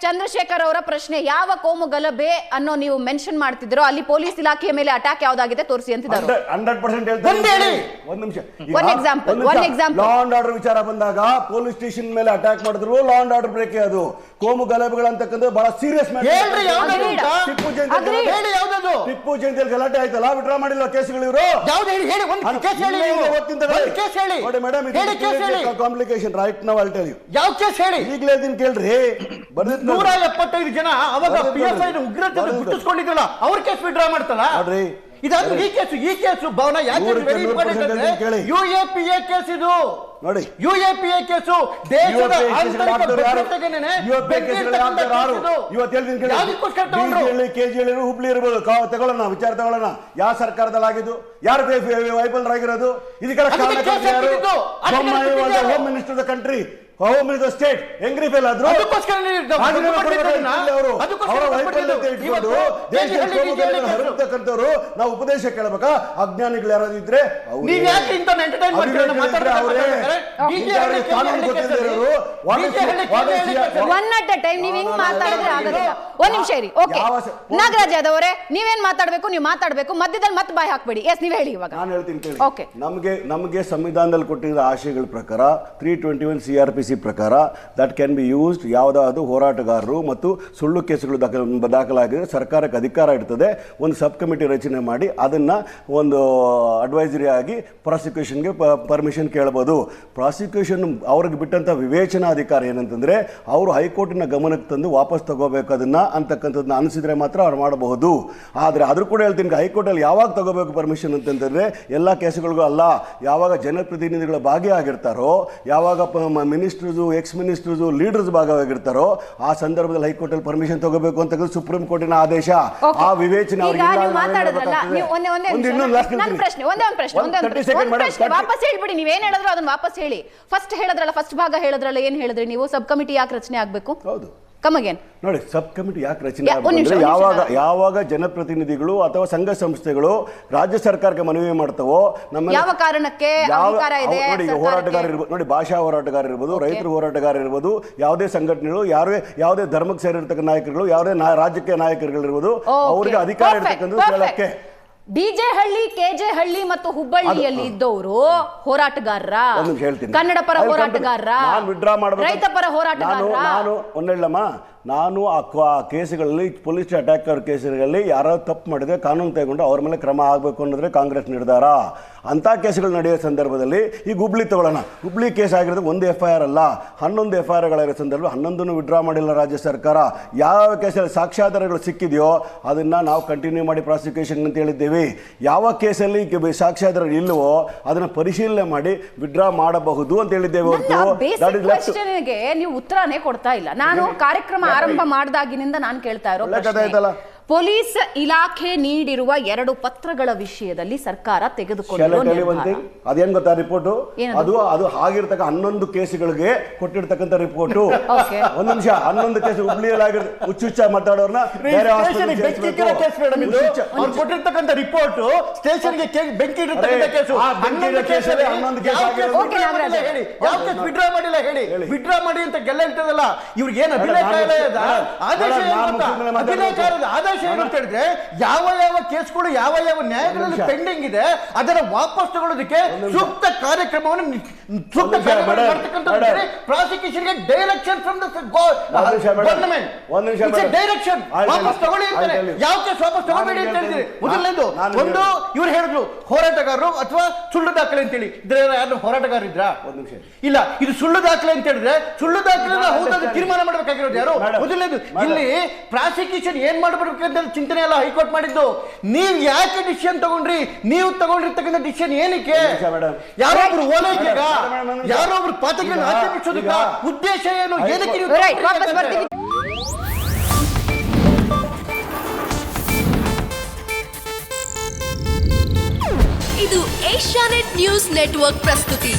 ಚಂದ್ರಶೇಖರ್ ಅವರ ಪ್ರಶ್ನೆ ಯಾವ ಕೋಮು ಗಲಭೆ ಅನ್ನೋ ನೀವು ಮೆನ್ಷನ್ ಮಾಡ್ತಿದ್ರು ಅಲ್ಲಿ ಪೊಲೀಸ್ ಇಲಾಖೆಯ ಮೇಲೆ ಅಟ್ಯಾಕ್ ಯಾವ್ದಾಗಿದೆ ತೋರಿಸಿ ಅಂತಿದ್ದಾರೆ ಹಂಡ್ರೆಡ್ ಪರ್ಸೆಂಟ್ ಒಂದ್ ಹೇಳಿ. ಒಂದ್ ನಿಮಿಷ. One example one example. Law and order ವಿಚಾರ ಬಂದಾಗ ಪೊಲೀಸ್ ಸ್ಟೇಷನ್ ಮೇಲೆ ಅಟ್ಯಾಕ್ ಮಾಡಿದ್ರು. ಲಾ ಅಂಡ್ ಆರ್ಡರ್ ಬ್ರೇಕ್ ಅದು. ಕೋಮು ಗಲಭೆಗಳಂತಕ್ಕಂಥ ಬಹಳ ಸೀರಿಯಸ್ ಹೇಳ್ರಿ Agreed. ಟಿಪ್ಪು ಜಯಂತಿಯಲ್ಲಿ ಗಲಾಟೆ ಆಯ್ತಲ್ಲ ವಿಡ್ರಾ ಮಾಡಿಲ್ಲ ಕೇಸ್ಗಳು ಇವರು ಯಾವ್ದು ಹೇಳಿ ಹೇಳಿ ಒಂದು ಕೇಸ್ ಹೇಳಿ ನೀವು. ಒಂದು ಕೇಸ್ ಹೇಳಿ ನೋಡಿ ಮೇಡಮ್ ಹೇಳಿ ಕೇಸ್ ಹೇಳಿ ಕಾಂಪ್ಲಿಕೇಶನ್ ರೈಟ್ ನಾವು ಅಲ್ಟೇಲ್ ಯು ಯಾವ ಕೇಸ್ ಹೇಳಿ ಈಗಲೇ ಇದನ್ನ ಕೇಳ್ರಿ ಬರ್ದಿದ್ ನೂರ ಎಪ್ಪತ್ತೈದು ಜನ ಅವಾಗ ಪಿ ಎಸ್ ಐ. ಉಗ್ರತೆ. ಗುಟ್ಟಿಸ್ಕೊಂಡಿದ್ರಲ್ಲ ಅವ್ರ ಕೇಸ್ ವಿಡ್ರಾ ಮಾಡ್ತಾರ ನೋಡ್ರಿ. ಇದಾದ್ರೂ ಈ ಕೇಸು ಈ ಕೇಸು ಭವನ ಯಾಕೆ. U A P A case ಇದು ನೋಡಿ. U A P A case ದೇಶದ ಆಂತರಿಕ? ಭದ್ರತೆಗೆನೆ? ಕೇಸ್ ಹೇಳಿ, ಹುಬ್ಳಿ ಇರ್ಬೋದು ತಗೊಳ್ಳೋಣ ವಿಚಾರ ತಗೊಳ್ಳೋಣ ಯಾವ ಸರ್ಕಾರದಲ್ಲಿ ಆಗಿದ್ದು ಯಾರು ಇದಕ್ಕೆಲ್ಲ ಕಾರಣ ಬೊಮ್ಮಾಯಿ ಹಾಕಿದ್ದು. Home minister the country home minister state ಹೆಂಗ್ರಿ ಫೇಲ್ ಆದ್ರು ನೀವು. ಅವರು. ವೈಫಲ್ಯತೆ ಇಟ್ಕೊಂಡು ದೇಶದ ಹರಡ್ತಕ್ಕಂಥವ್ರು ಉಪದೇಶ ಕೇಳಬೇಕಾ ಅಜ್ಞಾನಿಗಳು ಯಾರಾದ್ರೂ ಇದ್ರೆ ಅವ್ರೇ. ನೀವ್. ಒನ್ ಅಟ್ ಅ ಟೈಮ್ ಹಿಂಗ್ ಮಾತಾಡಿದ್ರೆ ಆಗೋದಿಲ್ಲ. ಒಂದ್ ನಿಮಿಷ ಇರಿ. ಓಕೆ ನಾಗರಾಜ್ ಯಾದವ್ ಅವರೇ ನೀವೇನ್ ಮಾತಾಡ್ಬೇಕು ನೀವು ಮಾತಾಡ್ಬೇಕು. ಮಧ್ಯದಲ್ಲಿ ಮತ್ತೆ ಬಾಯಿ ಹಾಕ್ಬೇಡಿ. ಎಸ್ ನೀವ್ ಹೇಳಿ ಇವಾಗ. ನಾನು ಹೇಳ್ತೀನಿ ಓಕೆ. ನಮಗೆ ನಮಗೆ ಸಂವಿಧಾನದಲ್ಲಿ ಕೊಟ್ಟಿರೋ ಆಶಯಗಳ ಪ್ರಕಾರ three twenty one C R P C ಪ್ರಕಾರ ದಟ್ ಕ್ಯಾನ್ ಬಿ ಯೂಸ್ಡ್ ಯಾವುದಾದ್ರು ಹೋರಾಟಗಾರರು ಮತ್ತು ಸುಳ್ಳು ಕೇಸುಗಳು ದಾಖಲ ದಾಖಲಾಗಿದ್ರೆ ಸರ್ಕಾರಕ್ಕೆ ಅಧಿಕಾರ ಇರ್ತದೆ. ಒಂದು ಸಬ್ ಕಮಿಟಿ ರಚನೆ ಮಾಡಿ ಅದನ್ನ ಒಂದು ಅಡ್ವೈಸರಿ ಆಗಿ ಪ್ರಾಸಿಕ್ಯೂಷನ್ಗೆ ಪರ್ಮಿಷನ್ ಕೇಳಬಹುದು ಪ್ರಾಸಿಕ್ಯೂಷನ್ ಅವ್ರಿಗೆ ಬಿಟ್ಟಂಥ ವಿವೇಚನಾ ಅಧಿಕಾರ ಏನಂತಂದ್ರೆ ಅವರು ಹೈಕೋರ್ಟಿನ ಗಮನಕ್ಕೆ ತಂದು ವಾಪಸ್ ತಗೋಬೇಕು ಅದನ್ನ ಅಂತಕ್ಕಂಥದ್ದನ್ನ ಅನಿಸಿದ್ರೆ ಮಾತ್ರ ಅವ್ರು ಮಾಡಬಹುದು. ಆದರೆ ಅದ್ರ ಕೂಡ ಹೇಳ್ತೀನಿ ಹೈಕೋರ್ಟಲ್ಲಿ ಯಾವಾಗ ತಗೋಬೇಕು ಪರ್ಮಿಷನ್ ಅಂತಂದ್ರೆ ಎಲ್ಲ ಕೇಸುಗಳಿಗೂ ಅಲ್ಲ. ಯಾವಾಗ ಜನಪ್ರತಿನಿಧಿಗಳ ಭಾಗಿಯಾಗಿರ್ತಾರೋ ಯಾವಾಗ ಮಿನಿಸ್ಟರ್ಸು ಎಕ್ಸ್ ಮಿನಿಸ್ಟರ್ಸು ಲೀಡರ್ಸ್ ಭಾಗವಾಗಿರ್ತಾರೋ ಆ ಸಂದರ್ಭದಲ್ಲಿ ಹೈಕೋರ್ಟಲ್ಲಿ ಪರ್ಮಿಷನ್ ತಗೋಬೇಕು ಅಂತ ಸುಪ್ರೀಂ ಕೋರ್ಟಿನ ಆದೇಶ. ಆ ವಿವೇಚನೆ ಒಂದೇ ಒಂದೇ. ಪ್ರಶ್ನೆ ಒಂದೇ ಒಂದು ಪ್ರಶ್ನೆ ಒಂದೇ ಒಂದು ಒಂದು 30 ಪ್ರಶ್ನೆ. ಒಂದು madam, ಪ್ರಶ್ನೆ 30 ವಾಪಸ್ ಹೇಳ್ಬಿಡಿ ನೀವೇನು ಹೇಳಿದ್ರು ಅದನ್ನ ವಾಪಸ್ ಹೇಳಿ. ಫಸ್ಟ್ ಹೇಳಿದ್ರಲ್ಲ ಫಸ್ಟ್ ಭಾಗ ಹೇಳಿದ್ರಲ್ಲ ಏನ್ ಹೇಳಿದ್ರಿ ನೀವು? ಸಬ್ ಕಮಿಟಿ ಯಾಕೆ ರಚನೆ ಆಗ್ಬೇಕು? ಹೌದು. ಕಮ್ ಅಗೇನ್ ನೋಡಿ ಸಬ್ ಕಮಿಟಿ ಯಾಕೆ ರಚನೆ ಆಗ್ಬೇಕು ಯಾವಾಗ ಯಾವಾಗ ಜನಪ್ರತಿನಿಧಿಗಳು ಅಥವಾ ಸಂಘ ಸಂಸ್ಥೆಗಳು ರಾಜ್ಯ ಸರ್ಕಾರಕ್ಕೆ ಮನವಿ ಮಾಡ್ತವೋ ನಮ್ಮ ಯಾವ ಕಾರಣಕ್ಕೆ ಅಧಿಕಾರ ಇದೆ ನೋಡಿ ಹೋರಾಟಗಾರ ಇರ್ಬೋದು ನೋಡಿ ಭಾಷಾ ಹೋರಾಟಗಾರ ಇರ್ಬೋದು ರೈತರ ಹೋರಾಟಗಾರ ಇರ್ಬೋದು ಯಾವುದೇ ಸಂಘಟನೆಗಳು ಯಾರೇ ಯಾವುದೇ ಧರ್ಮಕ್ಕೆ ಸೇರಿರ್ತಕ್ಕಂಥ ನಾಯಕರುಗಳು ಯಾವುದೇ ರಾಜ್ಯಕ್ಕೆ ನಾಯಕರುಗಳಿರ್ಬೋದು ಅವರಿಗೆ ಅಧಿಕಾರ ಇರ್ತಕ್ಕಂಥದ್ದು ಕೇಳಕ್ಕೆ. ಡಿಜೆ ಹಳ್ಳಿ ಕೆಜೆ ಹಳ್ಳಿ ಮತ್ತು ಹುಬ್ಬಳ್ಳಿಯಲ್ಲಿ ಇದ್ದವರು ಹೋರಾಟಗಾರರ ಕನ್ನಡ ಪರ ಹೋರಾಟಗಾರರ ರೈತ ಪರ ನಾನು ಹೋರಾಟಗಾರರ. ನಾನು ಆ ಕೇಸುಗಳಲ್ಲಿ ಪೊಲೀಸ್ ಅಟ್ಯಾಕರ್ ಕೇಸುಗಳಲ್ಲಿ ಯಾರೋ ತಪ್ಪು ಮಾಡಿದ್ರೆ ಕಾನೂನು ತಗೊಂಡು ಅವ್ರ ಮೇಲೆ ಕ್ರಮ ಆಗಬೇಕು ಅನ್ನೋದ್ರೆ ಕಾಂಗ್ರೆಸ್ ನಿರ್ಧಾರ. ಅಂಥ ಕೇಸುಗಳು ನಡೆಯೋ ಸಂದರ್ಭದಲ್ಲಿ ಈಗ ಹುಬ್ಳಿ ತಗೊಳ್ಳೋಣ. ಹುಬ್ಳಿ ಕೇಸ್ ಆಗಿರೋದು ಒಂದು ಎಫ್ ಐ ಆರ್ ಅಲ್ಲ. ಹನ್ನೊಂದು ಎಫ್ ಐ ಆರ್ಗಳಿರೋ ಸಂದರ್ಭ ಹನ್ನೊಂದನ್ನು ವಿಡ್ರಾ ಮಾಡಿಲ್ಲ ರಾಜ್ಯ ಸರ್ಕಾರ. ಯಾವ ಕೇಸಲ್ಲಿ ಸಾಕ್ಷ್ಯಾಧಾರಗಳು ಸಿಕ್ಕಿದೆಯೋ ಅದನ್ನ ನಾವು ಕಂಟಿನ್ಯೂ ಮಾಡಿ ಪ್ರಾಸಿಕ್ಯೂಷನ್ ಅಂತ ಹೇಳಿದ್ದೇವೆ. ಯಾವ ಕೇಸಲ್ಲಿ ಸಾಕ್ಷ್ಯಾಧಾರ ಇಲ್ಲವೋ ಅದನ್ನ ಪರಿಶೀಲನೆ ಮಾಡಿ ವಿಡ್ರಾ ಮಾಡಬಹುದು ಅಂತ ಹೇಳಿದ್ದೇವೆ ಹೊರತು ನೀವು ಉತ್ತರನೇ ಕೊಡ್ತಾ ಇಲ್ಲ. ನಾನು ಕಾರ್ಯಕ್ರಮ ಆರಂಭ ಮಾಡಿದಾಗಿನಿಂದ ನಾನು ಕೇಳ್ತಾ ಇರೋ ಪೊಲೀಸ್ ಇಲಾಖೆ ನೀಡಿರುವ ಎರಡು ಪತ್ರಗಳ ವಿಷಯದಲ್ಲಿ ಸರ್ಕಾರ ತೆಗೆದುಕೊಂಡಿರುವ ನಿರ್ಧಾರ. ಅದೇನ್ ಗೊತ್ತಾ ರಿಪೋರ್ಟ್? ಅದು ಅದು ಆಗಿರ್ತಕ್ಕ ಹನ್ನೊಂದು ಕೇಸುಗಳಿಗೆ ಕೊಟ್ಟಿರ್ತಕ್ಕಂಥ ರಿಪೋರ್ಟ್. ಒಂದ್ ನಿಮಿಷ ಹನ್ನೊಂದು ಕೇಸ್ ಹುಬ್ಳಿಯಲ್ಲಿ ಆಗಿರ್ ಹುಚ್ಚುಚ್ಚ ಮಾತಾಡೋರ್ನ ಬೇರೆ ಸ್ಟೇಷನ್ ಕೊಟ್ಟಿರ್ತಕ್ಕಂಥ ರಿಪೋರ್ಟ್ ಸ್ಟೇಷನ್ಗೆ ಬೆಂಕಿ ಇಟ್ಟಿರ್ತಕ್ಕಂಥ ಕೇಸು. ಆ ಬೆಂಕಿ ಹನ್ನೊಂದು ಕೇಸ್. ಹೇಳಿ. ಯಾವ ಕೇಸ್ ವಿಡ್ರಾ ಮಾಡಿಲ್ಲ ಹೇಳಿ. ಹೇಳಿ. ವಿಡ್ರಾ ಮಾಡಿ ಅಂತ ಗೆಲ್ಲ ಇಟ್ಟದಲ್ಲ ಇವ್ರಿಗೆ ಏನು ಅಭಿನಯ? ಮೇಡಮ್, ಆದೇಶ ಮಾತಾಡ್ಬೇಕು. ಅಭಿನಯಕಾರದ ಆದೇಶ ಅಂತ ಹೇಳಿದ್ರೆ ಯಾವ ಯಾವ ಕೇಸ್ಗಳು ಯಾವ ಯಾವ ನ್ಯಾಯಾಲಯದಲ್ಲಿ ಪೆಂಡಿಂಗ್ ಇದೆ ಅದರ ವಾಪಸ್ ತಗೊಳ್ಳೋದಕ್ಕೆ. ಸೂಕ್ತ ಕಾರ್ಯಕ್ರಮವನ್ನು ಡೈರೆಕ್ಷನ್ ಫ್ರಮ್ ದ. ಗವರ್ನಮೆಂಟ್ ಒಂದು ನಿಮಿಷ. ಡೈರೆಕ್ಷನ್ ವಾಪಸ್ ತಗೊಳ್ಳಿ ಅಂತಾರೆ. ಯಾವ ಕೇಸ್ ವಾಪಸ್ ತಗೋಬೇಡಿ ಅಂತ ಹೇಳಿದ್ರಿ? ಮೊದಲನೇದು ಒಂದು ಇವ್ರು ಹೇಳಿದ್ರು ಹೋರಾಟಗಾರರು ಅಥವಾ ಸುಳ್ಳು ದಾಖಲೆ ಅಂತ ಹೇಳಿ ಯಾರು ಹೋರಾಟಗಾರ ಇದ್ರ ಒಂದು ನಿಮಿಷ. ಇಲ್ಲ ಇದು ಸುಳ್ಳು ದಾಖಲೆ ಅಂತ ಹೇಳಿದ್ರೆ ಸುಳ್ಳು ದಾಖಲೆ ಹೌದಾದ್ರೆ ತೀರ್ಮಾನ ಮಾಡಬೇಕಾಗಿರೋದು ಯಾರು. ಮೊದಲನೇದು. ಇಲ್ಲಿ ಪ್ರಾಸಿಕ್ಯೂಷನ್ ಏನ್ ಮಾಡಬೇಕಂತ ಚಿಂತನೆ ಎಲ್ಲ ಹೈಕೋರ್ಟ್ ಮಾಡಿದ್ದು. ನೀವ್ ಯಾಕೆ ಡಿಸಿಷನ್ ತಗೊಂಡ್ರಿ? ನೀವು ತಗೊಂಡಿರ್ತಕ್ಕಂಥ ಡಿಸಿಷನ್ ಏನಕ್ಕೆ. ಯಾರೊಬ್ರು ಓಲೈಕೆಗ? ಮೇಡಮ್, ಮೇಡಮ್, ಪಾತ್ರಗಳನ್ನು ಈಗ- ಉದ್ದೇಶ ಏನು? ಏನಕ್ಕೆ ನೀವು ರೈಟ್ ವಾಪಸ್ ಬರ್ತೀವಿ ಇದು ಏಷ್ಯಾನೆಟ್ ನ್ಯೂಸ್ ನೆಟ್ವರ್ಕ್ ಪ್ರಸ್ತುತಿ.